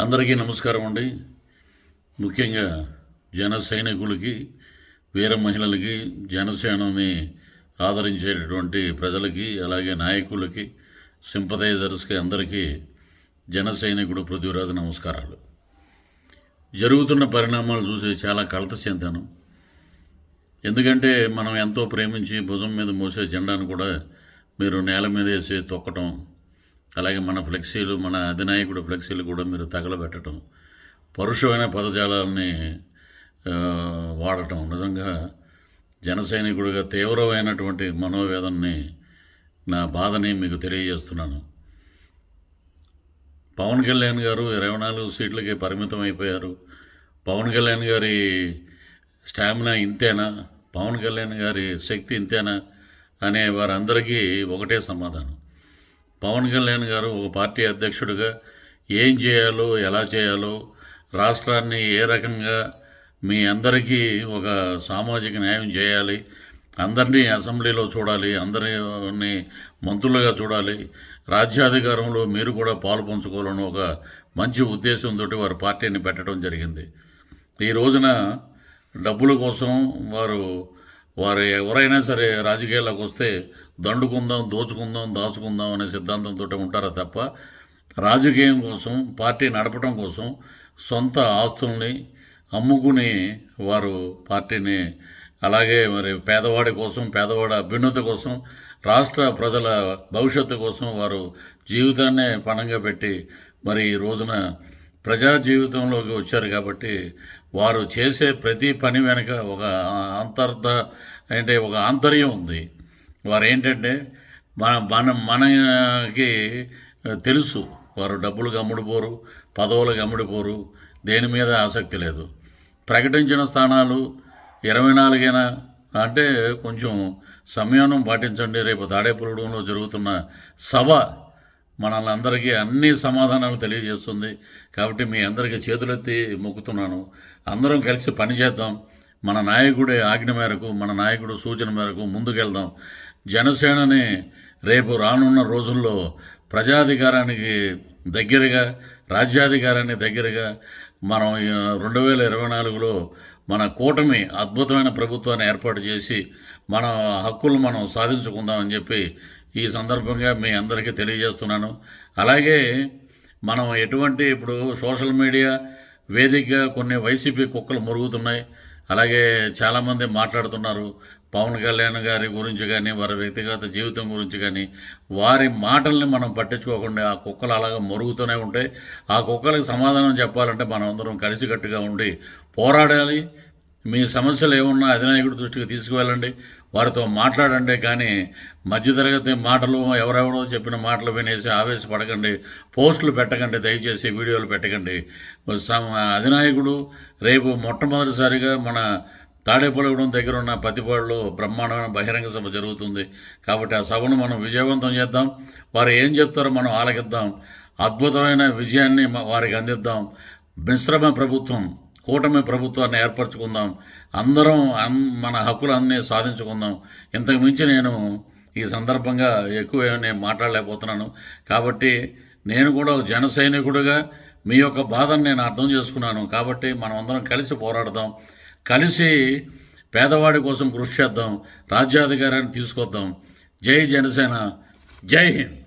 అందరికీ నమస్కారం అండి. ముఖ్యంగా జన సైనికులకి వీర మహిళలకి జనసేనని ఆదరించేటటువంటి ప్రజలకి అలాగే నాయకులకి సింపథైజర్స్కి అందరికీ జన సైనికుడు పృథ్వీరాజు నమస్కారాలు. జరుగుతున్న పరిణామాలు చూసి చాలా కలత చెందాను. ఎందుకంటే మనం ఎంతో ప్రేమించి భుజం మీద మోసే జెండాను కూడా మీరు నేల మీద వేసి తొక్కటం అలాగే మన ఫ్లెక్సీలు మన అధినాయకుడు ఫ్లెక్సీలు కూడా మీరు తగలబెట్టడం పరుషమైన పదజాలాన్ని వాడటం. నిజంగా జనసైనికుడిగా తీవ్రమైనటువంటి మనోవేదనని నా బాధని మీకు తెలియజేస్తున్నాను. పవన్ కళ్యాణ్ గారు ఇరవై నాలుగు సీట్లకి పరిమితం అయిపోయారు. పవన్ కళ్యాణ్ గారి స్టామినా ఇంతేనా? పవన్ కళ్యాణ్ గారి శక్తి ఇంతేనా? అనే వారందరికీ ఒకటే సమాధానం. పవన్ కళ్యాణ్ గారు ఒక పార్టీ అధ్యక్షుడిగా ఏం చేయాలో ఎలా చేయాలో రాష్ట్రాన్ని ఏ రకంగా మీ అందరికీ ఒక సామాజిక న్యాయం చేయాలి అందరినీ అసెంబ్లీలో చూడాలి అందరిని మంత్రులుగా చూడాలి రాజ్యాధికారంలో మీరు కూడా పాలు పంచుకోవాలని ఒక మంచి ఉద్దేశంతో వారు పార్టీని పెట్టడం జరిగింది. ఈ రోజున డబ్బుల కోసం వారు వారు ఎవరైనా సరే రాజకీయాల్లోకి వస్తే దండుకుందాం దోచుకుందాం దాచుకుందాం అనే సిద్ధాంతంతో ఉంటారా తప్ప రాజకీయం కోసం పార్టీ నడపడం కోసం సొంత ఆస్తుల్ని అమ్ముకుని వారు పార్టీని అలాగే మరి పేదవాడి కోసం పేదవాడి అభ్యున్నత కోసం రాష్ట్ర ప్రజల భవిష్యత్తు కోసం వారు జీవితాన్నే పణంగా పెట్టి మరి ఈ రోజున ప్రజా జీవితంలోకి వచ్చారు కాబట్టి వారు చేసే ప్రతి పని వెనుక ఒక అంతర్ధ అంటే ఒక ఆంతర్యం ఉంది. వారు ఏంటంటే మన మన మనకి తెలుసు వారు డబ్బులకు అమ్ముడుపోరు పదవులకు అమ్ముడుపోరు దేని మీద ఆసక్తి లేదు. ప్రకటించిన స్థానాలు ఇరవై నాలుగైనా అంటే కొంచెం సంయమనం పాటించండి. రేపు తాడేపురడంలో జరుగుతున్న సభ మనల్ని అందరికీ అన్ని సమాధానాలు తెలియజేస్తుంది. కాబట్టి మీ అందరికీ చేతులెత్తి మొక్కుతున్నాను. అందరం కలిసి పనిచేద్దాం మన నాయకుడి ఆజ్ఞ మేరకు మన నాయకుడు సూచన మేరకు ముందుకెళ్దాం. జనసేనని రేపు రానున్న రోజుల్లో ప్రజాధికారానికి దగ్గరగా రాజ్యాధికారానికి దగ్గరగా మనం రెండు వేల ఇరవై నాలుగులో మన కూటమి అద్భుతమైన ప్రభుత్వాన్ని ఏర్పాటు చేసి మన హక్కులు మనం సాధించుకుందామని చెప్పి ఈ సందర్భంగా మీ అందరికీ తెలియజేస్తున్నాను. అలాగే మనం ఎటువంటి ఇప్పుడు సోషల్ మీడియా వేదికగా కొన్ని వైసీపీ కుక్కలు మురుగుతున్నాయి. అలాగే చాలామంది మాట్లాడుతున్నారు. పవన్ కళ్యాణ్ గారి గురించి కానీ వారి వ్యక్తిగత జీవితం గురించి కానీ వారి మాటల్ని మనం పట్టించుకోకుండా ఆ కుక్కలు అలాగా మరుగుతూనే ఉంటాయి. ఆ కుక్కలకు సమాధానం చెప్పాలంటే మనం అందరం కలిసికట్టుగా ఉండి పోరాడాలి. మీ సమస్యలు ఏమున్నా అధినాయకుడి దృష్టికి తీసుకువెళ్ళండి. వారితో మాట్లాడండి కానీ మధ్యతరగతి మాటలు ఎవరెవరో చెప్పిన మాటలు వినేసి ఆవేశపడకండి. పోస్టులు పెట్టకండి దయచేసి వీడియోలు పెట్టకండి. అధినాయకుడు రేపు మొట్టమొదటిసారిగా మన తాడేపల్లిగూడెం దగ్గర ఉన్న పతిపాడులో బ్రహ్మాండమైన బహిరంగ సభ జరుగుతుంది. కాబట్టి ఆ సభను మనం విజయవంతం చేద్దాం. వారు ఏం చెప్తారో మనం ఆలకిద్దాం. అద్భుతమైన విజయాన్ని వారికి అందిద్దాం. మిశ్రమ ప్రభుత్వం కూటమి ప్రభుత్వాన్ని ఏర్పరచుకుందాం. అందరం మన హక్కులన్నీ సాధించుకుందాం. ఇంతకు మించి నేను ఈ సందర్భంగా ఎక్కువ నేను మాట్లాడలేకపోతున్నాను. కాబట్టి నేను కూడా ఒక జన సైనికుడిగా మీ యొక్క బాధను నేను అర్థం చేసుకున్నాను. కాబట్టి మనం అందరం కలిసి పోరాడదాం. కలిసి పేదవాడి కోసం కృషి చేద్దాం. రాజ్యాధికారాన్ని తీసుకొద్దాం. జై జనసేన. జై హింద్.